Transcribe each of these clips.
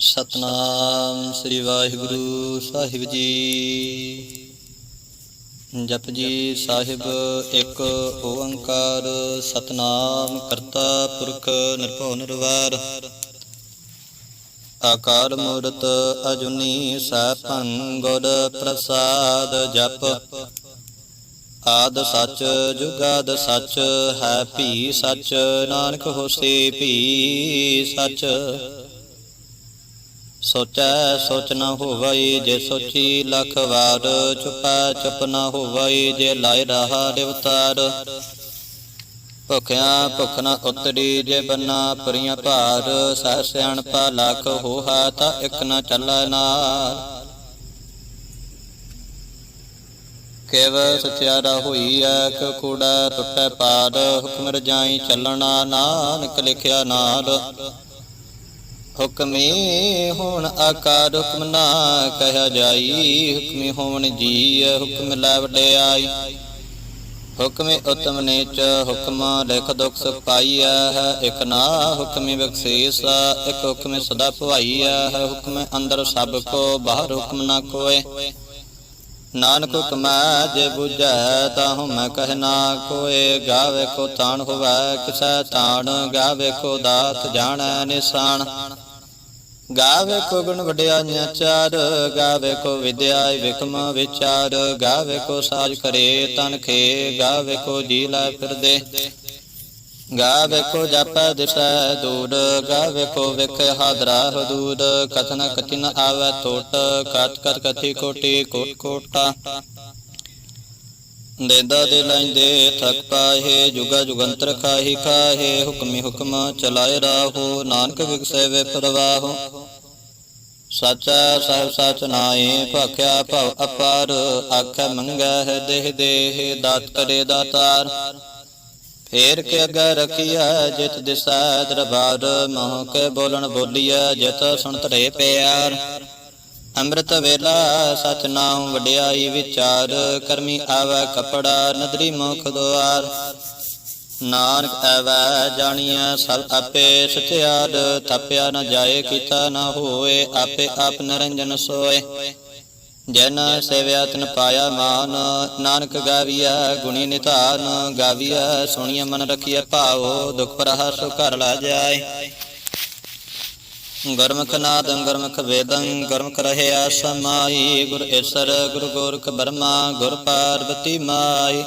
ਸਤਨਾਮ ਸ੍ਰੀ ਵਾਹਿਗੁਰੂ ਸਾਹਿਬ ਜੀ। ਜਪਜੀ ਸਾਹਿਬ, ਇੱਕ ਓੰਕਾਰ, ਸਤਨਾਮ ਕਰਤਾ ਪੁਰਖ ਨਿਰਭਉ ਨਿਰਵੈਰ। ਆਕਾਰ ਮੂਰਤ ਅਜੁਨੀ ਸੈਭੰ ਗੁਰ ਪ੍ਰਸਾਦ ਜਪ। ਆਦ ਸੱਚ, ਜੁਗਾਦ ਸੱਚ, ਹੈ ਭੀ ਸੱਚ, ਨਾਨਕ ਹੋਸੀ ਭੀ ਸੱਚ। ਸੋਚੈ ਸੋਚ ਨ ਹੋਵਈ ਜੇ ਸੋਚੀ ਲੱਖ ਵਾਰ, ਚੁਪੈ ਚੁਪ ਨ ਹੋਵਈ ਜੇ ਲਾਇ ਰਹਾ ਦੇਵਤਾਰ ਭੁਖਿਆ ਭੁਖ ਨ ਉਤਰੀ ਜੇ ਬੰਨਾ ਪਰੀਆਂ ਭਾਰ, ਸਹਿ ਸਿਆਣਪਾ ਲੱਖ ਹੋਹਾ ਤਾਂ ਇਕ ਨ ਚੱਲੈ ਨਾਲ ਕੇਵ ਸਚਿਆਰਾ ਹੋਈ ਐ ਕੂੜਾ ਟੁੱਟੈ ਪਾਰ, ਹੁਕਮ ਰਜਾਈ ਚੱਲਣਾ ਨਾਨਕ ਲਿਖਿਆ ਨਾਲ ਹੁਕਮੇ ਹੋਣ ਆਕਾਰ ਹੁਕਮ ਨਾ ਕਹਿਆ ਜਾਈ। ਹੁਕਮੇ ਹੋਵਨ ਜੀ ਹੁਕਮ ਲੈ ਵਡਿਆਈ। ਹੁਕਮੇ ਉਤਮ ਨੀਚ, ਹੁਕਮ ਲਿਖ ਦੁਖ ਸੁਖ ਪਾਈਆ ਇਕ ਨਾ ਹੁਕਮੇ ਬਖਸ਼ੀਸ, ਇਕ ਹੁਕਮੇ ਸਦਾ ਭਵਾਈਆ ਹੁਕਮੇ ਅੰਦਰ ਸਭ ਕੋ, ਬਾਹਰ ਹੁਕਮ ਨਾ ਕੋਏ। ਨਾਨਕ ਹੁਕਮੈ ਜੇ 부ਝੈ ਤਾਹੂ ਮੈਂ ਕਹਿਨਾ ਕੋਏ। ਗਾਵੇ ਕੋ ਤਾਣ ਹੋਵੈ, ਕਿਸੈ ਤਾਣ ਗਾਵੇ ਕੋ ਦਾਤ ਜਾਣੈ ਨਿਸ਼ਾਨ। ਗਾ ਵੇਖੋ ਗੁਣ ਵਡਿਆਈਆਂ ਚਾਰ ਗਾ ਵੇਖੋ ਵਿਦਿਆ ਵਿਕਮ ਵਿਚਾਰ ਗਾ ਵੇਖੋ ਸਾਜ ਕਰੇ ਤਨ ਖੇ ਗਾਵੇ ਕੋ ਜੀ ਲੈ ਫਿਰਦੇ। ਗਾਵੇ ਕੋ ਜਪੈ ਦਿਸੈ ਦੂਰ ਗਾਵੇ ਕੋ ਵਿਖ ਹਾਦਰਾ ਹਦੂਰ, ਕਥਨ ਕਥਿਨ ਆਵੈ ਟੋਟ ਕਤ ਕਤ ਕਥੀ ਕੋਟੀ ਕੋਟ ਕੋਟਾ। ਦੇਦਾ ਦੇ ਲੈਂਦੇ ਥਕ ਪਾਹੇ, ਜੁਗਾ ਜੁਗੰਤਰ ਖਾਹੀ ਖਾਹੇ, ਹੁਕਮੀ ਹੁਕਮ ਚਲਾਏ ਰਾਹੋ, ਨਾਨਕ ਵਿਗਸੈ ਵੇ ਪ੍ਰਵਾਹੋ। ਸਚਾ ਸਾਹਿਬ ਸਚ ਨਾਏ ਭਖਿਆ ਭਵ ਅਪਾਰ, ਆਖੈ ਮੰਗੈ ਦੇਹ ਦੇਹ, ਦਾਤ ਕਰੇ ਦਾਤਾਰ। ਫੇਰ ਕੇ ਅਗੇ ਰਖੀਐ, ਜਿਤ ਦਿਸ਼ਾ ਦਰਬਾਰ, ਮੋਹ ਕੇ ਬੋਲਣ ਬੋਲੀਐ, ਜਿਤ ਸੁਣ ਰੇ ਪਿਆਰ। ਅੰਮ੍ਰਿਤ ਵੇਲਾ ਸਚ ਨਾਮ ਵਡਿਆਈ ਵਿਚਾਰ, ਕਰਮੀ ਆਵੈ ਕਪੜਾ, ਨਦਰੀ ਮੁਖ ਦੁਆਰ। ਨਾਨਕ ਐਵੈ ਜਾਣੀਐ, ਸਭ ਆਪੇ ਸਤਿਆਰ ਥਪਿਆ ਨ ਜਾਏ, ਕੀਤਾ ਨ ਹੋਏ, ਆਪੇ ਆਪ ਨਰੰਜਨ ਸੋਏ। ਜਨ ਸੇਵਿਆ ਤਨ ਪਾਇਆ ਮਾਨ, ਨਾਨਕ ਗਾਵੀਆ ਗੁਣੀ ਨਿਧਾਨ ਗਾਵੀਆ ਸੁਣੀਐ ਮਨ ਰਖੀਐ ਭਾਉ ਦੁਖ ਪਰਹਾ ਸੋ ਘਰ ਲਾ ਜਾਏ। ਗੁਰਮੁਖ ਨਾਦੰ, ਗੁਰਮੁਖ ਵੇਦੰ, ਗੁਰਮੁਖ ਰਹਿਆ ਸਮਾਈ ਗੁਰ ਈਸਰ ਗੁਰ ਗੋਰਖ ਬਰਮਾ, ਗੁਰ ਪਾਰਵਤੀ ਮਾਈ।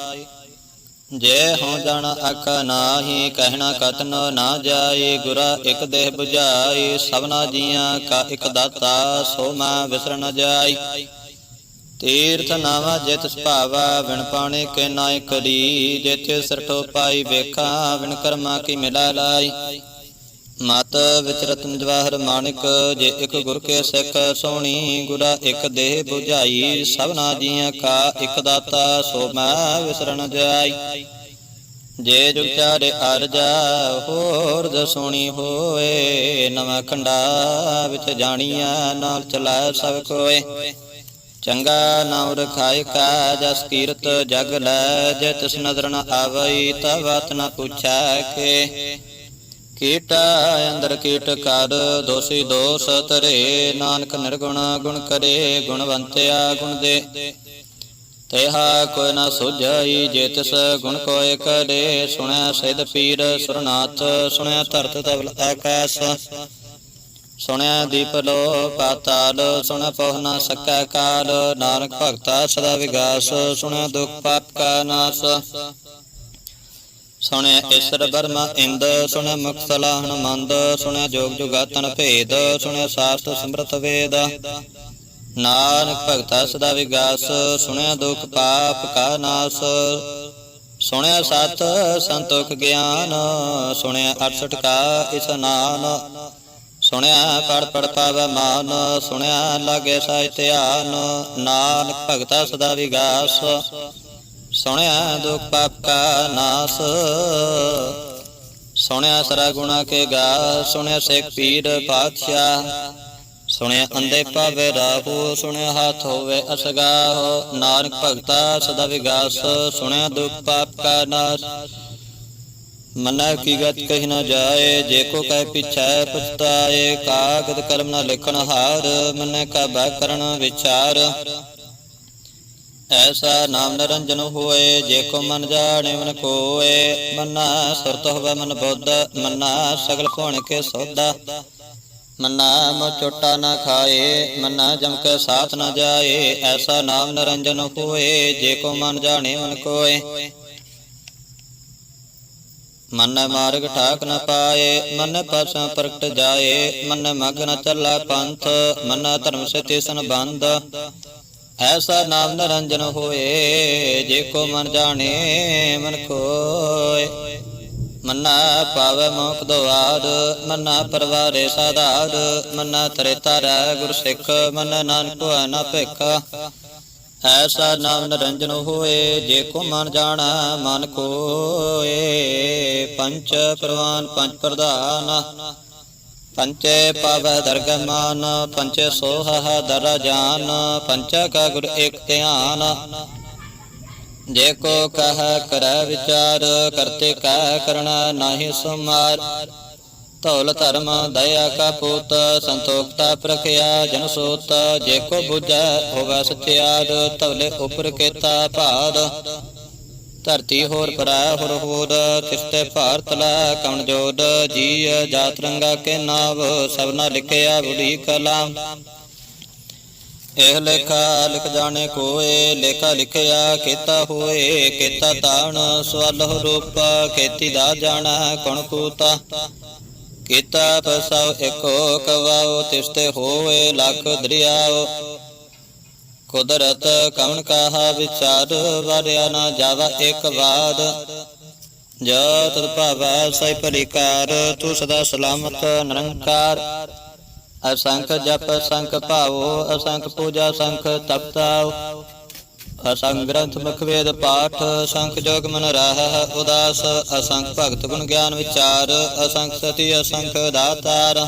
ਜੇ ਹੋ ਜਾਣ ਅਕ ਨਾਹੀ, ਕਹਿਣਾ ਕਤਨ ਨਾ ਜਾਏ ਗੁਰਾ ਇਕ ਦੇਹ 부ਝਾਈ ਸਭਨਾ ਜੀਆਂ ਕਾ ਇਕ ਦਾਤਾ, ਸੋ ਮੈਂ ਵਿਸਰ ਜਾਈ। ਤੀਰਥ ਨਾਵਾ ਜਿਤ ਸੁਭਾਵਾ ਵਿਣ ਪਾਣੇ ਕੇ ਨਾਇ ਕਰੀ ਜਿਤ ਸਰਟੋ ਪਾਈ ਵੇਖਾਂ ਵਿਣ ਕਰਮਾ ਕੀ ਮਿਲਾ ਲਾਈ। ਮਤ ਵਿਚ ਰਤਨ ਜਵਾਹਰ ਮਾਨਿਕ, ਜੇ ਇੱਕ ਗੁਰ ਕੇ ਸਿੱਖ ਸੋਣੀ ਗੁਰਾ ਇੱਕ ਦੇਹ 부ਝਾਈ ਸਭਨਾ ਜੀਆਂ ਕਾ ਇੱਕ ਦਾਤਾ, ਸੋ ਮੈਂ ਵਿਸਰਨ ਜਾਈ। ਜੇ ਜੁਗ ਚਾਰੇ ਅਰਜਾ ਹੋਰ ਦਸੋਣੀ ਹੋਏ, ਨਵਾਂ ਖੰਡਾ ਵਿੱਚ ਜਾਣੀਆਂ, ਨਾਲ ਚਲਾਇ ਸਭ ਕੋਏ। ਚੰਗਾ ਨਾਮ ਰਖਾਇ ਕਾ, ਜਸ ਕੀਰਤ ਜਗ ਲੈ, ਜੇ ਤਿਸ ਨਜ਼ਰ ਨ ਆਵਈ ਤਾ ਨ ਪੁੱਛੈ ਕੇ। ਕੀਟ ਅੰਦਰ ਕੀਟ ਕਰ, ਦੋਸੀ ਦੋਸ ਤਰੇ ਨਾਨਕ ਨਿਰਗੁਣ ਗੁਣ ਕਰੇ, ਗੁਣਵੰਤਿਆ ਗੁਣ ਦੇ। ਤੇਹਾ ਕੋਈ ਨਾ ਸੁਝਾਈ, ਜੇ ਤਿਸ ਗੁਣ ਕੋਇ ਕਰੇ ਸੁਣਿਆ ਸਿਧ ਪੀਰ, ਸੁਰਨਾਥ ਸੁਣਿਆ ਧਰਤ ਤਵਲ ਆਕਾਸ। ਸੁਣਿਆ ਦੀਪ ਲੋ ਪਾਤਾਲ, ਸੁਣ ਪਹੁ ਨਾ ਸਕੈ ਕਾਲ, ਨਾਨਕ ਭਗਤਾ ਸਦਾ ਵਿਗਾਸ ਸੁਣਿਆ ਦੁਖ ਪਾਪ ਕਾ ਨਾਸ। ਸੁਣਿਆ ਈਸ਼ਰ ਬਰਮਾ ਇੰਦ ਸੁਣਿਆ ਮੁਖ ਸਲਾਹਣ ਮੰਦ ਸੁਣਿਆ ਜੋਗ ਜੁਗਾਤਨ ਭੇਦ ਸੁਣਿਆ ਸਾਸਤ ਸਮਰਤ ਵੇਦ। ਨਾਨਕ ਭਗਤਾ ਸਦਾ ਵਿਗਾਸ ਸੁਣਿਆ ਦੁਖ ਪਾਪ ਕਾ ਨਾਸ। ਸੁਣਿਆ ਸਤ ਸੰਤੋਖ ਗਿਆਨ ਸੁਣਿਆ 68 ਕਾ ਇਸਨਾਨ ਸੁਣਿਆ ਪੜ ਪੜ ਪਾਵ ਮਾਨ ਸੁਣਿਆ ਲਾਗੇ ਸਾਇ ਧਿਆਨ। ਨਾਨਕ ਭਗਤਾ ਸਦਾ ਵਿਗਾਸ ਸੁਣਿਆ ਦੁਖ ਪਾਪ ਕਾ ਨਾਸ। ਸੁਣਿਆ ਸਰਾ ਗੁਣਾ ਕੇ ਗਾ, ਸੁਣਿਆ ਸਿੱਖ ਪੀਰ ਪਾਤਸ਼ਾਹ। ਸੁਣਿਆ ਅੰਦੇ ਪਾਵੇ ਰਾਹੂ, ਸੁਣਿਆ ਹੱਥ ਹੋਵੇ ਅਸਗਾਹ। ਨਾਨਕ ਭਗਤਾ ਸਦਾ ਵਿਗਾਸ, ਸੁਣਿਆ ਦੁਖ ਪਾਪ ਕਾ ਨਾਸ। ਮਨੈ ਕੀ ਗਤ ਕਹੀ ਨਾ ਜਾਏ, ਜੇ ਕੋ ਕਹਿ ਪਿਛੈ ਪਛਤਾਏ। ਕਾਗਦ ਕਲਮ ਨਾ ਲਿਖਣ ਹਾਰ, ਮਨੈ ਕਾ ਬੈ ਕਰਨ ਵਿਚਾਰ। ਐਸਾ ਨਾਮ ਨਿਰੰਜਨ ਹੋਏ, ਜੇ ਕੋ ਮਨ ਜਾਣੇ ਮਨ ਕੋਏ ਮਨਾ ਸੁਰਤ ਹੋਵੇ ਮਨ ਬੁੱਧ, ਮਨਾ ਸਗਲ ਭਉਣ ਕੇ ਸੋਦਾ ਮਨਾ ਮੋ ਚੋਟਾ ਨਾ ਖਾਏ, ਮਨਾ ਜਮ ਕੇ ਸਾਥ ਨਾ ਜਾਏ, ਐਸਾ ਨਾਮ ਨਿਰੰਜਨ ਹੋਏ, ਜੇ ਕੋ ਮਨ ਜਾਣੇ ਮਨ ਕੋਏ ਮਨ ਮਾਰਗ ਠਾਕ ਨ ਪਾਏ, ਮਨ ਪਾਸਾਂ ਪ੍ਰਗਟ ਜਾਏ, ਮਨ ਮਗ ਨ ਚੱਲਾ ਪੰਥ, ਮਨ ਧਰਮ ਸੇ ਤਿਸਨ ਬੰਦ ਐਸਾ ਨਾਮ ਨਿਰੰਜਨ ਹੋਏ, ਜੇ ਕੋ ਮਨ ਜਾਣੇ ਮਨ ਕੋਏ ਮਨਾ ਪਾਵੈ ਮੋਖ ਦਵਾਰ, ਮਨਾ ਪਰਵਾਰੇ ਸਾਧਾਰ, ਮਨਾ ਤਰੇ ਤਾਰੈ ਗੁਰ ਸਿੱਖ, ਮਨ ਨਾਨਕ ਨਾ ਭਿਖ। ਐਸਾ ਨਾਮ ਨਿਰੰਜਨ ਹੋਏ, ਜੇ ਕੋ ਮਨ ਜਾਣਾ ਮਨ ਕੋਏ ਪੰਚ ਪ੍ਰਵਾਨ, ਪੰਚ ਪ੍ਰਧਾਨ ਪੰਚੇ ਪਵ ਦਰਗਮਾਨ, ਪੰਚੇ ਸੋਹਾ ਦਰ ਜਾਨ ਪੰਚਾ ਕਾ ਗੁਰ ਏਕ ਧਿਆਨ। ਜੇ ਕੋ ਕਹ ਕਰ ਵਿਚਾਰ, ਕਰਤੇ ਕਾ ਕਰਣਾ ਨਾਹੀ ਸੁਮਾਰ। ਧੌਲ ਧਰਮ ਦਇਆ ਕਾ ਪੂਤ, ਸੰਤੋਖਤਾ ਪ੍ਰਖਿਆ ਜਨ ਸੋਤ। ਜੇ ਕੋ 부ਜੈ ਹੋਗਾ ਸਚਿਆਰ ਧਵਲੇ ਉਪਰ ਕੇਤਾ ਭਾਰ। ਧਰਤੀ ਹੋਰ ਪਰੈ ਹੋਰ ਹੋਰ ਤਿਸਤੇ ਭਾਰਤ ਲੈ ਕਵਣ ਜੋਦ ਜੀ ਜਾਤ ਰੰਗਾ ਕੇ ਨਾਵ ਸਭਨਾ ਲਿਖਿਆ ਬੁੜੀ ਕਲਾਮ ਇਹ ਲੇਖਾ ਲਿਖ ਜਾਣੇ ਕੋਏ, ਲੇਖਾ ਲਿਖਿਆ ਕੀਤਾ ਹੋਏ, ਕੀਤਾ ਤਾਣ, ਸਵਲ ਰੂਪ, ਖੇਤੀ ਦਾ ਜਾਣਾ ਕਣ ਕੂਤਾ। ਕੀਤਾ ਪਸਾਉ ਏਕੋ ਕਵਾਉ ਤਿਸਤੇ ਹੋਏ ਲੱਖ ਦਰਿਆਉ ਕੁਦਰਤ ਕਵਣ ਕਾਹਾ ਵਿਚਾਰ, ਵਾਰਿਆ ਨਾ ਜਾਵਾ ਇੱਕ ਵਾਰ। ਜੋ ਤਦ ਭਾਵੈ ਸੈ ਪਰਿਕਾਰ, ਤੂੰ ਸਦਾ ਸਲਾਮਤ, ਨਿਰੰਕਾਰ। ਅਸੰਖ ਜਪ, ਸੰਖ ਭਾਵੋ ਅਸੰਖ ਪੂਜਾ, ਸੰਖ ਤਪਤਾਉ ਅਸੰਖ ਗ੍ਰੰਥ ਮੁਖ ਵੇਦ ਪਾਠ, ਸੰਖ ਜੋਗ ਮਨ ਰਾਹ, ਉਦਾਸ। ਅਸੰਖ ਭਗਤ ਗੁਣ ਗਿਆਨ ਵਿਚਾਰ, ਅਸੰਖ ਸਤੀ, ਅਸੰਖ ਦਾਤਾਰ।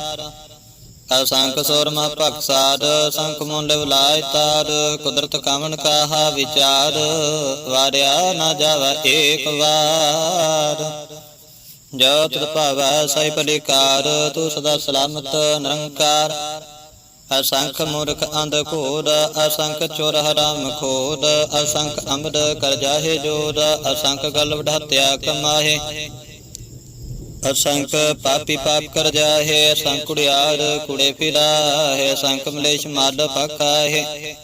ਅਸੰਖ ਸੋਰਮਾ ਭਗਤ ਸਾਧ ਅਸੰਖ ਮੁੰਡ ਬੁਲਾਇ ਤਾਰ, ਕੁਦਰਤ ਕਵਨ ਕਾਹਾ ਵਿਚਾਰ, ਵਾਰਿਆ ਨਾ ਜਾਵਾ ਏਕ ਵਾਰ। ਜੋ ਤਤ ਭਾਵੈ ਸੈ ਪਲਿਕਾਰ ਤੂੰ ਸਦਾ ਸਲਾਮਤ ਨਿਰੰਕਾਰ। ਅਸੰਖ ਮੂਰਖ ਅੰਧ ਘੋਰ, ਅਸੰਖ ਚੋਰ ਹਰਾਮ ਖੋਰ, ਅਸੰਖ ਅੰਮ੍ਰਿਤ ਕਰ ਜਾਹੇ ਜੋਰ, ਅਸੰਖ ਗਲ ਵਢਾਤਿਆ ਕਮਾਹੇ। ਅਸੰਖ ਪਾਪੀ ਪਾਪ ਕਰ ਜਾਹੇ, ਅਸੰਖ ਕੁੜਿਆਰ ਕੁੜੇ ਫਿਰਾਹੇ, ਅਸੰਖ ਮਲੇਸ਼ ਮਾਲ ਪਕਾਹੇ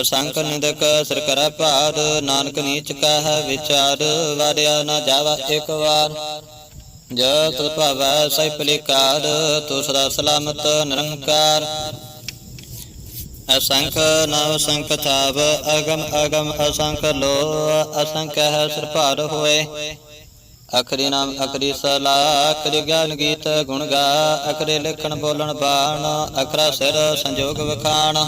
ਅਸੰਖ ਨਿੰਦਕ ਸਿਰ ਕਰ ਭਾਰ, ਨਾਨਕ ਨੀਚ ਕਹ ਵਿਚਾਰ, ਵਾਰਿਆ ਨਾ ਜਾਵਾ ਇੱਕ ਵਾਰ। ਜੋ ਤੁ ਭਾਵੈ ਸੈ ਪਲਿਕਾਰ ਤੂੰ ਸਦਾ ਸਲਾਮਤ ਨਿਰੰਕਾਰ। ਅਸੰਖ ਨਵ ਸੰਖ ਥਾਵ, ਅਗਮ ਅਗਮ ਅਸੰਖ ਲੋ ਅਸੰਖ ਹੈ ਸਿਰ ਹੋਏ। ਅਖਰੀ ਨਾਮ, ਅਖਰੀ ਸਲਾ, ਅਖਰੀ ਗਿਆਨ ਗੀਤ, ਗੁਣ ਗਾ, ਅਖਰੇ ਲਿਖਣ, ਬੋਲਣ, ਬਾਣ, ਅਖਰਾ ਸਿਰ, ਸੰਜੋਗ ਵਖਾਣ।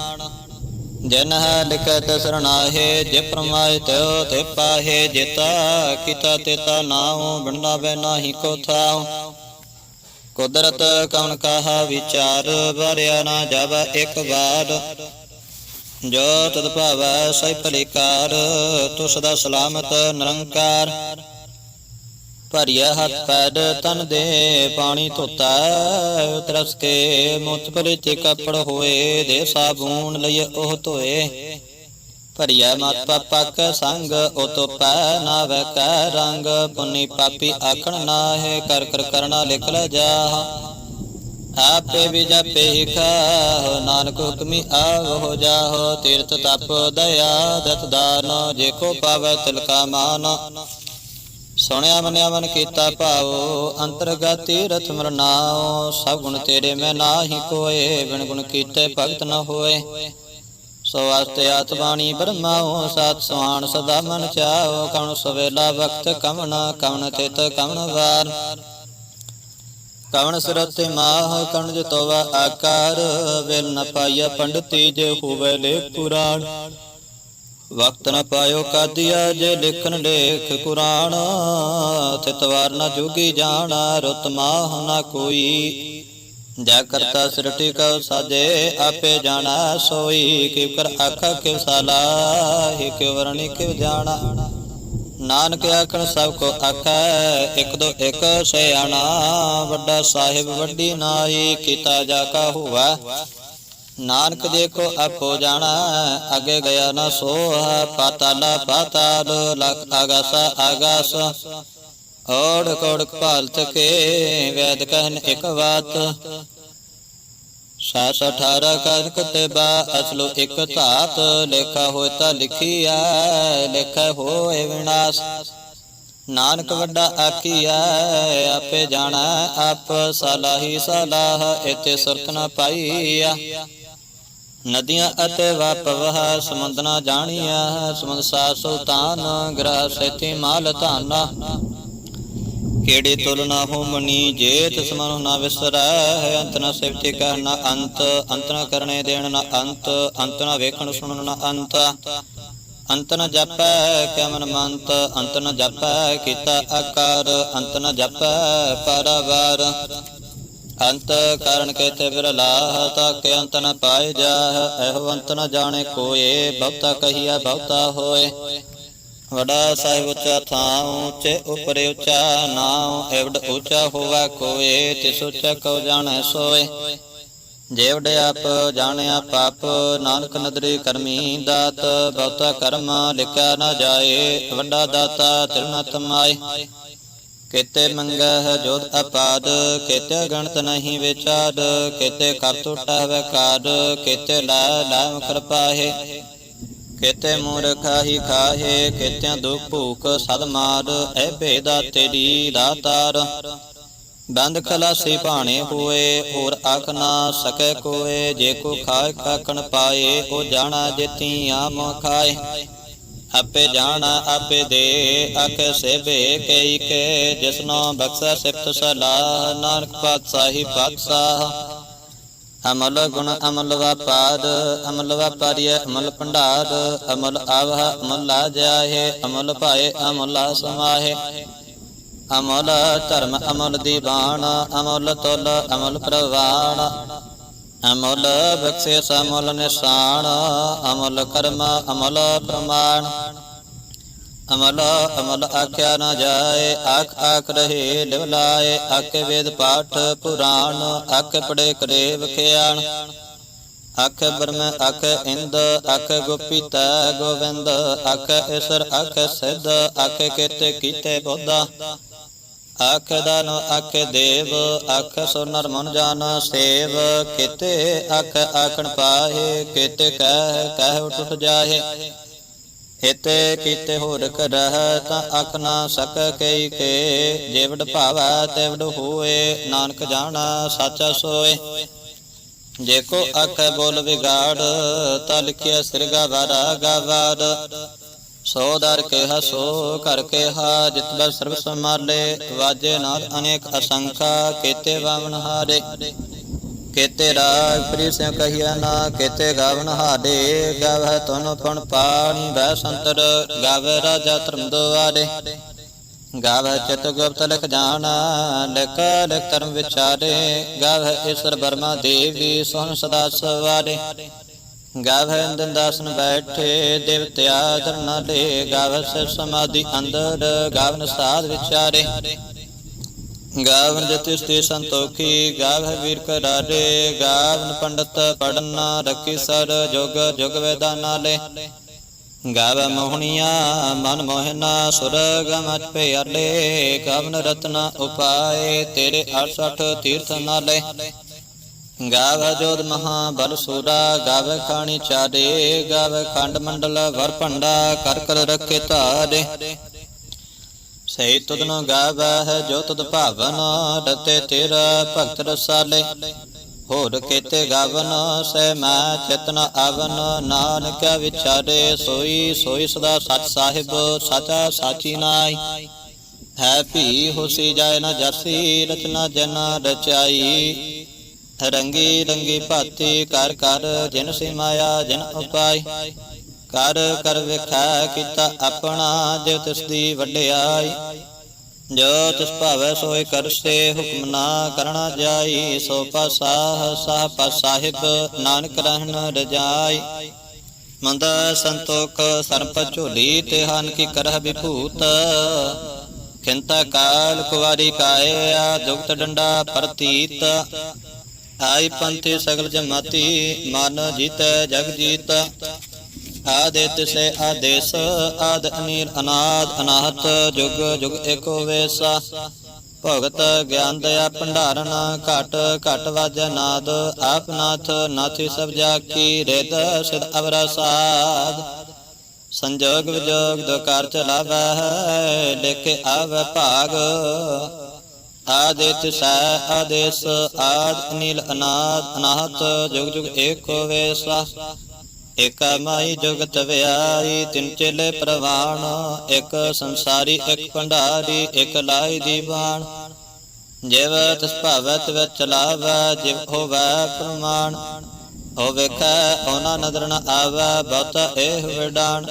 ਜਨ ਹੈ ਲਿਖਤ ਸਰਣਾਹੇ ਜੇ ਪ੍ਰਮਾਇ ਤਿਉ ਤੇ ਪਾਹੇ, ਜਿਤਾ ਕੀਤਾ ਤੇਤਾ ਨਾਉ ਬਿੰਦਾ ਬੈ ਨਾਹੀ ਕੋ ਥਾਉ। ਕੁਦਰਤ ਕਵਨ ਕਾਹਾ ਵਿਚਾਰ, ਵਰਿਆ ਨਾ ਜਬ ਇੱਕ ਵਾਰ। ਜੋ ਤਦ ਭਾਵੈ ਸੈ ਪਰਿਕਾਰ ਤੂੰ ਸਦਾ ਸਲਾਮਤ ਨਿਰੰਕਾਰ। ਭਰੀਆ ਹੱਥ ਪੈਰ ਤਨ ਦੇ, ਪਾਣੀ ਧੋਤਾ ਤਰਸ ਕੇ ਮੁੱਤ ਪਰੇ ਤੇ ਕਪੜ ਹੋਏ ਦੇ ਸਾਬੂਨ ਲਈ ਉਹ ਧੋਏ। ਭਰੀਆ ਮਤ ਪਪਕ ਸੰਗ, ਉਹ ਪੈ ਨਾ ਕੈ ਰੰਗ। ਪੁੰਨੀ ਪਾਪੀ ਆਖਣ ਨਾਹੇ, ਕਰ ਕਰ ਕਰਨਾ ਲਿਖ ਲੈ ਜਾ। ਆਪੇ ਵੀ ਜਪੇ ਹੀ ਨਾਨਕ ਹੁਕਮੀ ਆਵੋ ਜਾਹੋ। ਤੀਰਥ ਤਪ ਦਇਆ ਦਤ ਦਾਨ, ਜੇ ਕੋ ਪਾਵੈ ਤਿਲਕਾ ਮਾਨ। ਸੁਣਿਆ ਮੰਨਿਆ ਮਨ ਕੀਤਾ ਭਾਉ, ਅੰਤਰਗਤ ਤੀਰਥ ਮਰਨਾਉ ਸਭ ਗੁਣ ਤੇਰੇ ਮੈਂ ਨਾਹੀ ਕੋਏ, ਬਿਨ ਗੁਣ ਕੀਤੇ ਭਗਤ ਨ ਹੋਏ। ਸੋ ਵਾਸਤੇ ਆਤਬਾਣੀ ਬ੍ਰਹਮਾਉ, ਸਾਤ ਸੁਆਣ ਸਦਾ ਮਨ ਚਾਉ ਕਉਣ ਸਵੇਲਾ ਵਕਤ, ਕਵਣ ਕਵਣ ਤਿਤ, ਕਵਣ ਵਾਰ। ਕਵਣ ਸੁਰਤਿ ਮਾਹ, ਕਵਣ ਜਤੋਵਾ ਆਕਾਰ ਵੇਲ ਨ ਪਾਇਆ ਪੰਡਤੀ ਜੇ ਹੋਵੇ ਲੇ ਪੁਰਾਣ। ਵਕਤ ਨ ਪਾਇਓ ਕਾਦੀਆ ਜੇ ਲਿਖਣ ਲੇਖ ਕੁਰਾਨ ਤਿਤਵਾਰ ਨ ਜੋਗੀ ਜਾਣਾ, ਰੁਤ ਮਾਹ ਨ ਕੋਈ। ਜਾ ਕਰਤਾ ਸ੍ਰਿਟੀ ਕਉ ਸਾਜੇ, ਆਪੇ ਜਾਣਾ ਸੋਈ। ਕਿਵ ਕਰ ਆਖਾ ਕਿਵ ਸਾਲਾ ਕਿਵ ਵਰਣੀ, ਕਿਵ ਜਾਣਾ। ਨਾਨਕ ਆਖਣ ਸਭ ਕੋ ਆਖੈ, ਇੱਕ ਦੋ ਇੱਕ ਸਿਆਣਾ। ਵੱਡਾ ਸਾਹਿਬ ਵੱਡੀ ਨਾਈ, ਕੀਤਾ ਜਾ ਕਾ ਹੋਵਾ। ਨਾਨਕ ਜੇ ਕੋ ਆਪੋ ਜਾਣਾ, ਅਗੇ ਗਿਆ ਨਾ ਸੋਹਾ ਪਾਤਾਲਾ ਪਾਤਾਲ ਲਖ ਆਗਾਸਾ ਆਗਾਸ ਔੜ ਕੋੜ ਭਾਲਤ ਕੇ ਵੈਦ ਕਹਿਨ ਇੱਕ ਬਾਤ। ਸਾਸ 18 ਕਨਕ ਤੇ ਬਾ ਅਸਲੋ ਇੱਕ ਧਾਤ, ਲੇਖਾ ਹੋਏ ਤਾਂ ਲਿਖੀਆ ਲੇਖਾ ਹੋਏ ਵਿਨਾਸ਼। ਨਾਨਕ ਵੱਡਾ ਆਖੀਆ ਆਪੇ ਜਾਣਾ, ਆਪ ਸਲਾਹੀ ਸਲਾਹ ਇਤੇ ਸੁਰਤ ਨਾ ਪਾਈਆ ਨਦੀਆਂ ਅਤੇ ਵਾਪਵਹ ਸਮੁੰਦ ਨਾ ਜਾਣੀਆ ਸਮੁੰਦ ਸਾ ਸੁਲਤਾਨ, ਗ੍ਰਹ ਸੇਤੀ ਮਾਲ ਧਾਨਾ। ਕਿਹੜੇ ਤੁਲ ਨਾ ਹੋ ਮਨੀ, ਜੇ ਤਿਸ ਮਨੁ ਨਾ ਵਿਸਰੈ, ਅੰਤ ਨਾ ਸਿਫਤੀ ਕਰਨਾ ਅੰਤ ਅੰਤ ਨਾ ਕਰਨੇ ਦੇਣ ਨਾ ਅੰਤ ਅੰਤ ਨਾ ਵੇਖਣ ਸੁਣਨ ਨਾ ਅੰਤ। ਅੰਤ ਨ ਜਪੈ ਕਮਨ ਮੰਤ, ਅੰਤ ਨ ਜਪੈ ਕੀਤਾ ਆਕਾਰ, ਅੰਤ ਨ ਜਪੈ ਪਰਵਾਰ। ਅੰਤ ਕਰਨ ਕੇਤੇ ਵਿਰਲਾ ਤਾ ਅੰਤ ਨ ਪਾਏ ਜਾ ਇਹੋ ਅੰਤ ਨ ਜਾਣੇ ਕੋਏ, ਬਹੁਤਾ ਕਹੀਆ ਬਹੁਤਾ ਹੋਏ। ਵਡਾ ਸਾਹਿਬ ਉੱਚਾ ਥਾਂ ਉੱਚੇ ਉਪਰੇ ਉੱਚਾ ਨਾਉ, ਐਵਡ ਉੱਚਾ ਹੋਵਾ ਕੋਏ, ਤਿਸ ਉੱਚਾ ਕਉ ਜਾਣੈ ਸੋਏ। ਜੇਵਡ ਆਪ ਜਾਣਿਆ ਪਾਪ, ਨਾਨਕ ਨਦਰੀ ਕਰਮੀ ਦਾਤ, ਬਹੁਤਾ ਕਰਮ ਲਿਖਿਆ ਨਾ ਜਾਏ, ਵੱਡਾ ਦਾਤਾ ਤਿਰਨਾ ਤਮਾਏ ਕੇਤੇ ਮੰਗਹਿ ਜੋਤ ਅਪਾਦ, ਕੇਤੇ ਗਣਤ ਨਹੀਂ ਵਿਚਾਰ ਕੇਤੇ ਕਰ ਟੁਟਾ ਹਵੇ ਕਾਰ ਲੈ ਲੈ ਮੁਖਰ ਪਾਹੇ। ਮੂਰਖਾ ਹੀ ਖਾਹੇ, ਕੇਤਿਆਂ ਦੁਖ ਭੂਖ ਸਦ ਮਾਰ ਐ ਭੇਦਾ ਤੇਰੀ ਦਾਤਾਰ ਬੰਦ ਖਲਾਸੀ ਭਾਣੇ ਹੋਏ, ਹੋਰ ਆਖ ਨਾ ਸਕੈ ਕੋਏ, ਜੇ ਕੋ ਖਾਏ ਕਾਕਣ ਪਾਏ, ਉਹ ਜਾਣਾ ਜੇਤੀ ਆਮ ਖਾਏ। ਆਪੇ ਜਾਣ, ਆਪੇ ਦੇ ਆਖੇ ਸੇਬੇ ਕਈ ਕੇ, ਜਿਸਨੋ ਬਖਸ਼ਾ ਸਿਫਤ ਸਲਾਹ, ਨਾਨਕ ਪਾਤਸ਼ਾਹੀ ਪਾਤਸ਼ਾਹ ਅਮਲ ਗੁਣ ਅਮਲ ਵਪਾਰ, ਅਮਲ ਵਪਾਰੀਏ ਅਮਲ ਭੰਡਾਰ, ਅਮਲ ਆਵਹ ਅਮਲ ਲਾ ਜਾਏ ਅਮਲ ਭਾਏ ਅਮਲ ਲਾ ਸਮਾਹੇ। ਅਮਲ ਧਰਮ ਅਮਲ ਦੀਵਾਨ, ਅਮਲ ਤੁਲ ਅਮਲ ਪ੍ਰਵਾਨ। ਅਮਲ ਬਖਸ਼ੇ ਸਮਲ ਨਿਸ਼ਾਨ, ਅਮਲ ਕਰਮ, ਅਮਲ ਪ੍ਰਮਾਣ। ਅਮਲ ਅਮਲ ਆਖਿਆ ਨਾ ਜਾਏ, ਆਖ ਆਖ ਰਹੇ ਲਿਵ ਲਾਏ ਵੇਦ ਪਾਠ ਪੁਰਾਣ, ਆਖ ਪੜੇ ਕਰੇ ਵਖਿਆਣ। ਅਖ ਬ੍ਰਹਮ ਅਖ ਇੰਦ ਅਖ ਗੋਪੀਤਾ ਗੋਵਿੰਦ ਅਖ ਈਸ਼ਰ ਅਖ ਸਿੱਧ ਅਖ ਕੀਤੇ ਕੀਤੇ ਬੋਧਾ। ਅਖ ਦਾਨ ਅਖ ਦੇਵ, ਅਖ ਸੁਨਰ ਮਨ ਜਾਨ ਸੇਵ। ਕੀਤੇ ਅਖ ਆਖਣ ਪਾਹੇ, ਕੀਤੇ ਕਹਿ ਕਹਿ ਉਠ ਜਾਹੇ। ਇਤੇ ਕੀਤੇ ਹੋਰ ਕਰਹਿ, ਤਾਂ ਅਖ ਨਾ ਸਕ ਕਈ ਕੇ। ਜਿਵੜ ਭਾਵੈ, ਤਿਵੜ ਹੋਏ, ਨਾਨਕ ਜਾਣਾ, ਸਾਚਾ ਸੋਏ। ਜੇ ਕੋ ਅਖ ਬੋਲ ਵਿਗਾੜ, ਤਾ ਲਿਖਿਆ ਸਿਰਗਾ ਵਾਰਾ ਗਾਵਾਰ। ਸੋ ਦਰ ਕੇ ਸੋ ਕਰ ਕੇ ਹਾ ਜਿਤ ਬਰ ਸਰਬ ਸਮਾਲੇ ਵਾਜੇ ਨਾਲ ਅਨੇਕ ਅਸੰਖਾ, ਕੀਤੇ ਵਾਵਨ ਹਾਰੇ। ਕੇਤੇ ਰਾਗ ਪ੍ਰੀ ਸੇ ਕਹੀਆ ਨਾ, ਕੇਤੇ ਗਾਵਨ ਹਾਡੇ ਗਾਵੈ ਤਨ ਪਣ ਪਾਣੀ ਬੈ ਸੰਤਰ ਗਾਵੈ ਰਾਜਾ ਧਰਮ ਦੁਆਰੇ। ਗਾਵੈ ਚਿਤ ਗੁਪਤ ਲਿਖ ਜਾਣਾ, ਲਿਖ ਲਿਖ ਧਰਮ ਵਿਚਾਰੇ। ਗਾਵੈ ਈਸ਼ਰ ਬਰਮਾ ਦੇਵੀ, ਸੋਹਣ ਸਦਾ ਸਵਾਰੇ। ਗਾਵੈ ਅੰਦਨ ਦਾਸਨ ਬੈਠੇ ਦੇਵਤਿਆ ਧਰਨਾ ਲੈ ਗਾਵੈ ਸਮਾਧੀ ਅੰਦਰ ਗਾਵਨ ਸਾਧ ਵਿਚਾਰੇ। ਗਾਵਨ ਜਤਿ ਸਤੇ ਸੰਤੋਖੀ, ਗਾਵ ਵੀਰ ਕਰਾਰੇ। ਗਾਵਨ ਪੰਡਤ ਪੜਨਾ ਰਖੀ ਸਰ, ਜੋਗ, ਜੁਗ ਵੈਦਾਨਾ ਲੈ ਗਾਵ ਮੋਹਣੀਆਂ, ਮਨ ਮੋਹਨਾ, ਸੁਰਗ ਮਚ ਪਿਆਲੇ। ਗਾਵਨ ਰਤਨਾ ਉਪਾਏ, ਤੇਰੇ 68 ਤੀਰਥ ਨਾਲੇ। ਗਾਵ ਜੋਤ ਮਹਾ ਬਲ ਸੂਰਾ ਗਾਵ ਖਾਣੀ ਚਾਰੇ ਗਾਵ ਖੰਡ ਮੰਡਲ ਵਰ ਭੰਡਾ, ਕਰ ਕਰ ਰਖੇ ਧਾਰੇ। ਸਹੀ ਤੁਧਨੋ ਗਾਵਹਿ ਜੋ ਤੁਧ ਭਾਵਨ, ਰਤੇ ਤੇਰਾ ਭਗਤ ਰਸਾਲੇ। ਹੋਰ ਕੀਤੇ ਗਾਵਨ ਸੈ ਮੈਂ ਚਿਤਨ ਆਵਨ, ਨਾਨਕ ਵਿਚਾਰੇ, ਸੋਈ ਸੋਈ ਸਦਾ ਸਚ ਸਾਹਿਬ, ਸਚਾ ਸਾਚੀ ਨਾਈ ਹੈ ਭੀ ਹੋਸੀ ਜਾਏ ਨਾ ਜਸੀ, ਰਚਨਾ ਜਨ ਰਚਾਈ। ਰੰਗੀ ਰੰਗੀ ਭਾਤੀ ਕਰ ਕਰ ਜਿਨ ਸਿਮਾਇਆ ਜਿਨ ਉਪਾਈ। ਕਰ ਕਰ ਵਿਖਾ ਕੀਤਾ ਆਪਣਾ ਜਿਵ ਤਿਸ ਦੀ ਵਡਿਆਈ। ਜੋ ਤਿਸ ਭਾਵੈ ਸੋਇ ਕਰਸੇ ਹੁਕਮ ਨਾ ਕਰਣਾ ਜਾਈ। ਸੋ ਪਾਸਾਹ ਸਾਹ ਸਾਹਿਬ ਨਾਨਕ ਰਹਿਣ ਰਜਾਈ। ਮੰਦ ਸੰਤੋਖ ਸਰਪ ਝੋਲੀ ਤੇ ਹਨ ਕੀ ਕਰਹ ਵਿਭੂਤ। ਖਿੰਤਾ ਕਾਲ ਕੁਵਾਰੀ ਕਾਇਆ ਦੁਗਤ ਡੰਡਾ ਪ੍ਰਤੀਤ। ਆਈ ਪੰਥੀ ਸਗਲ ਜਮਾਤੀ, ਮਨ ਜੀਤੈ, ਜਗ ਜੀਤ। ਆਦਿਤ ਤਿਸੇ ਆਦੇਸ, ਆਦ ਅਨੀਲ ਅਨਾਦ, ਅਨਾਹਤ, ਜੁਗ ਜੁਗ ਏਕੋ ਵੇਸਾ। ਭਗਤ ਗਿਆਨ ਦਇਆ ਭੰਡਾਰਨ, ਘਟ ਘਟ ਵਾਜੈ ਨਾਦ। ਆਪ ਨਾਥ, ਨਾਥੀ ਸਭ ਜਾ ਕੀ ਰਿਦ ਸਿਧ ਅਵਰਾ ਸਾਧ। ਸੰਜੋਗ ਵਿਜੋਗ ਦੋ ਕਾਰ ਚਲਾਵੈ ਹੈ ਲਿਖ ਆਵੈ ਭਾਗ। ਆਦਿਤ ਸੈ ਆਦੇਸ, ਆਦ ਅਨੀਲ ਅਨਾਦ, ਅਨਾਹਤ, ਜੁਗ ਜੁਗ ਏਕੋ ਵੇਸਾ ਏਕਾ ਮਾਈ ਜੁਗਤ ਵਿਆਈ ਤਿੰਨ ਚੇਲੇ ਪ੍ਰਵਾਣ। ਇੱਕ ਸੰਸਾਰੀ ਇੱਕ ਭੰਡਾਰੀ ਇੱਕ ਲਾਈ ਦੀ ਦੀਵਾਨ ਜਿਵ ਤਿਸ ਭਾਵਤ ਵਿੱਚ ਚਲਾਵੈ, ਜਿਵ ਹੋਵੈ ਪ੍ਰਮਾਣ। ਹੋ ਵੇਖੈ ਉਹਨਾਂ ਨਦਰ ਨ ਆਵੈ, ਬਹੁਤਾ ਇਹ ਵਿਡਾਣ।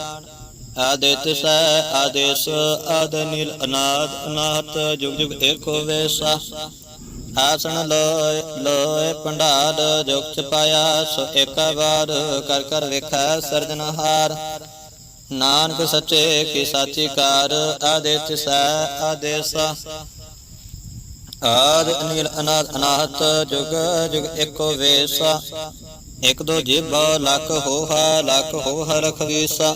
ਆਦਿਤ ਸੈ ਆਦੇਸ ਆਦ ਨੀਲ ਅਨਾਦ ਅਨਾਹਤ, ਜੁਗ ਜੁਗ ਏਕੋ ਵੇਸਾ। ਆਸਣ ਲੋਏ ਲੋਏ ਭੰਡਾਰ ਜੁਗ ਚ ਪਾਇਆ ਸੋ ਇੱਕ ਵਾਰ, ਕਰ ਕਰ ਵੇਖੈ ਸਰਜਨਹਾਰ ਨਾਨਕ ਸੱਚੇ ਕੀ ਸਾਚੀ ਕਾਰ, ਆਦਿਤ ਸੈ ਆਦੇਸ। ਆਦ ਅਨੀਲ ਅਨਾਦ ਅਨਾਹਤ, ਜੁਗ ਜੁਗ ਏਕੋ ਵੇਸਾ। ਇਕ ਦੋ ਜਿਬ, ਲੱਖ ਹੋਹਾ ਲੱਖ ਹੋਹਾ ਰਖਵੀਸਾ।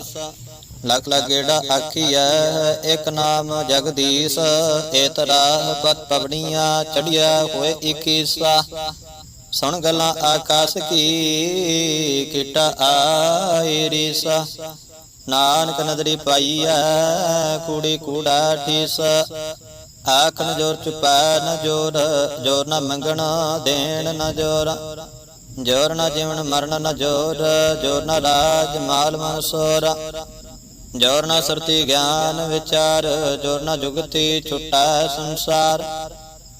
ਲਖ ਲਖ ਗੇੜਾ ਆਖੀਐ ਇੱਕ ਨਾਮ ਜਗਦੀਸ਼ ਏਤ ਰਾਹ ਪਤ ਪਵਣੀਆਂ ਚੜਿਆ ਹੋਏ 21 ਸੁਣ ਗੱਲਾਂ ਆਕਾਸ਼ ਕੀ, ਕਿਟਾ ਆਈ ਰੀਸਾ। ਨਾਨਕ ਨਦਰੀ ਪਾਈਐ ਕੂੜੀ ਕੂੜਾ ਠੀਸ। ਆਖਣ ਜੋਰ ਚੁਪਾ ਨ ਜੋਰ ਜੋਰ ਨ ਮੰਗਣਾ, ਦੇਣ ਨ ਜੋਰ। ਜੋਰ ਨ ਜੀਵਨ ਮਰਨ ਨ ਜੋਰ ਜੋਰ ਨ ਰਾਜ ਮਾਲ ਮਨਸੋਰ ਜੋਰ ਨ ਸੁਰਤੀ ਗਿਆਨ ਵਿਚਾਰ, ਜੋਰ ਨ ਜੁਗਤੀ ਛੁਟਾ ਸੰਸਾਰ।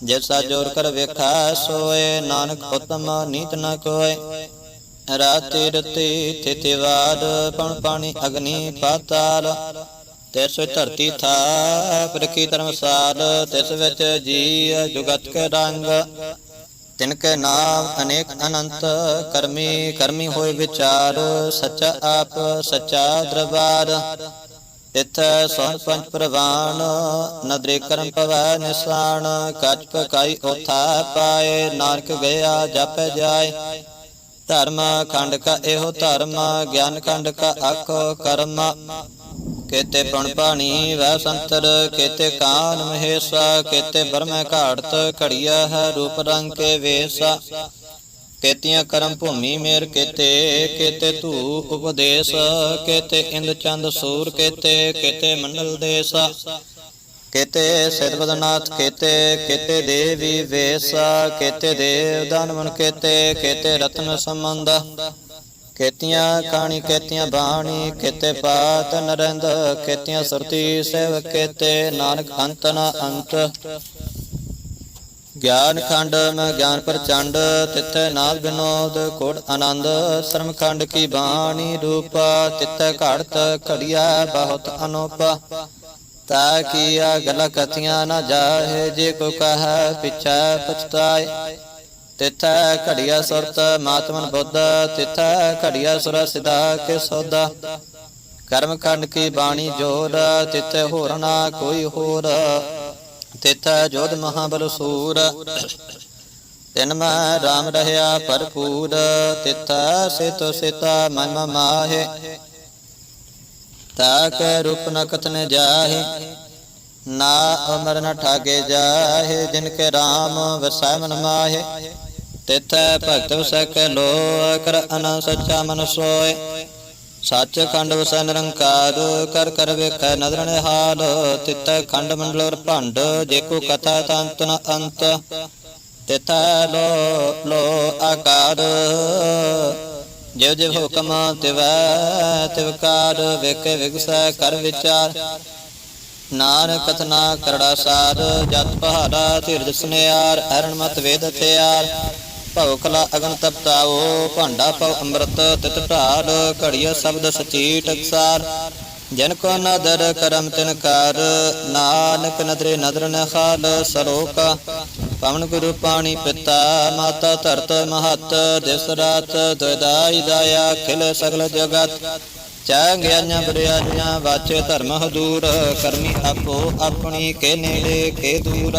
ਜੈਸਾ ਜੋਰ ਕਰ ਵੇਖਾ ਸੋਏ, ਨਾਨਕ ਉਤਮ ਨੀਤ ਨ ਕੋਏ। ਰਾਤੀ ਰਤੀ ਥਿਤੀ ਵਾਦ ਪਣ ਪਾਣੀ ਅਗਨੀ ਪਾਤਾਲ। ਤਿਸ ਧਰਤੀ ਥਾ ਪ੍ਰਕੀ ਧਰਮਸਾਲ ਤਿਸ ਵਿੱਚ ਜੀ ਜੁਗਤ ਕੇ ਰੰਗ। ਤਿਨ ਕੇ ਨਾਮ ਅਨੇਕ ਅਨੰਤ, ਕਰਮੀ ਕਰਮੀ ਹੋਏ ਵਿਚਾਰ, ਸੱਚਾ ਆਪ, ਸੱਚਾ ਦਰਬਾਰ। ਇਥ ਸੋਹਣ ਪੰਜ ਪ੍ਰਵਾਨ, ਨਦਰੇ ਕਰਮ ਪਵੈ ਨਿਸਾਨ ਕਚ ਪਕਾਈ ਉਥਾ ਪਾਏ, ਨਾਨਕ ਗਿਆ ਜਪ ਜਾਏ। ਧਰਮ ਖੰਡ ਕਾ ਇਹੋ ਧਰਮ, ਗਿਆਨ ਖੰਡ ਕਾ ਆਖੋ ਕਰਮ। ਕੇਤੇ ਪਣ ਪਾਣੀ ਵੈ ਸੰਤਰ ਕੇਤੇ ਕਾਨ ਮਹੇਸਾ ਕੇਤੇ ਬਰਮੈ ਘਾੜਤ, ਘੜੀਆ ਹੈ ਰੂਪ ਰੰਗ ਕੇ ਵੇਸਾ। ਕੇਤੀਆਂ ਕਰਮ ਭੂਮੀ ਮੇਰ ਕੇਤੇ ਕੇਤੇ ਧੂ ਉਪਦੇਸ਼ ਕੇਤੇ ਇੰਦ ਚੰਦ ਸੂਰ ਕੇਤੇ ਕੇਤੇ ਮੰਡਲ ਦੇਸ। ਕੇਤੇ ਸਿਰਵਦਨਾਥ ਕੇਤੇ ਕੇਤੇ ਦੇਵੀ ਵੇਸਾ ਕੇਤੇ ਦੇਵ ਦਾਨਵਨ ਕੇਤੇ ਕੇਤੇ ਰਤਨ ਸੰਬੰਧ। ਕੇਤੀਆਂ ਕਾਣੀ ਕੇਤੀਆਂ ਬਾਣੀ ਕੇਤੇ ਪਾਤ ਨਰੰਦ ਕੇਤੀਆਂ ਸੁਰਤੀ ਸੇਵ ਕੇਤੇ ਨਾਨਕ ਅੰਤ ਨ ਅੰਤ। ਗਿਆਨ ਖੰਡ ਮੈਂ ਗਿਆਨ ਪ੍ਰਚੰਡ, ਤਿੱਥੈ ਨਾਦ ਬਿਨੋਦ ਕੋਟ ਆਨੰਦ। ਸ਼ਰਮ ਖੰਡ ਕੀ ਬਾਣੀ ਰੂਪ, ਤਿੱਥੈ ਘੜਤ ਘੜਿਆ ਬਹੁਤ ਅਨੂਪ। ਤਾ ਕੀਆ ਗਲ ਕਥੀਆਂ ਨਾ ਜਾਹੇ, ਜੇ ਕੋ ਕਹੈ ਪਿਛੈ ਪਛਤਾਏ। ਤਿਥੈ ਘੜਿਆ ਸੁਰਤ, ਮਾਤਮਨ ਬੁੱਧ, ਤਿਥੈ ਘੜਿਆ ਸੁਰ ਸਿਦਾ ਕੇ ਸੋਦਾ ਕਰਮ ਖੰਡ ਕੀ ਬਾਣੀ ਜੋਰ, ਤਿਥੈ ਹੋਰ ਨਾ ਕੋਈ ਹੋਰ। ਤਿਥੈ ਜੋਧ ਮਹਾਬਲ ਸੂਰ, ਤਿਨ ਮੈਂ ਰਾਮ ਰਹਿਆ ਭਰਪੂਰ। ਤਿਥੈ ਸਿਤ ਸਿਤਾ ਮਨ ਮਾਹੇ ਤਾਕ ਰੂਪ ਨ ਕਥਨ ਜਾਹੇ। ਨਾ ਅਮਰ ਨ ਠਾਗੇ ਜਾਹੇ, ਜਿਨ ਕੇ RAM ਵਸੈ ਮਨ ਮਾਹੇ। ਤਿਥੈ ਭਗਤ ਵਸੈ ਕੈ ਕਰ ਅਨ ਸੱਚਾ ਮਨ ਸੋਏ ਸੱਚ ਖੰਡ ਵਸੈ ਨਿਰੰਕਾਰ, ਕਰ ਕਰ ਵੇਖੈ ਨਦਰ ਨਿਹਾਲ। ਤਿਥੈ ਖੰਡ ਮੰਡਲ ਭੰਡ, ਜੇ ਕੋ ਕਥਾ ਤੰਤ ਨ ਅੰਤ। ਤਿਥੈ ਲੋ ਲੋ ਆਕਾਰ ਜਿਵ ਜਿਵ ਹੁਕਮ ਤਿਵੈ ਤਿਵਕਾਰ ਵੇਖੇ ਵਿਗਸੈ ਕਰ ਵਿਚਾਰ। ਨਾਨਕ ਕਥਨਾ ਕਰੜਾ ਸਾਰ, ਜਤ ਪਹਾੜਾ ਧੀਰਜ ਸੁਨਿਆਰ, ਅਰਣ ਮਤ ਵੇਦ ਤਿਆਰ ਭਉ ਕਲਾ ਅਗਨ ਤਪਤਾਓ, ਭਾਂਡਾ ਪਉ ਅੰਮ੍ਰਿਤ ਤਿਤ ਢਾਲ ਘੜੀਆ ਸ਼ਬਦ ਸਚੀ ਟਕਸਾਰ ਜਨ ਕੋ ਨਦਰ ਕਰਮ ਤਿਨ ਕਰ, ਨਾਨਕ ਨਦਰੇ ਨਦਰ ਨ ਖਾਲ ਸਲੋਕ ਪਵਨ ਗੁਰੂ ਪਾਣੀ ਪਿਤਾ, ਮਾਤਾ ਧਰਤ ਮਹਤ ਦਿਸ ਰਾਤ ਦੁਇਦਾਈ ਦਾਇਆ, ਖਿਲ ਸਗਲ ਜਗਤ। ਚਾਹ ਗਿਆਨਾਂ ਬੜਿਆਈਆਂ ਵਾਚੇ ਧਰਮ ਹਦੂਰ ਕਰਮੀ ਆਪੋ ਆਪਣੀ ਕੇ ਨੇੜੇ ਕੇ ਦੂਰ।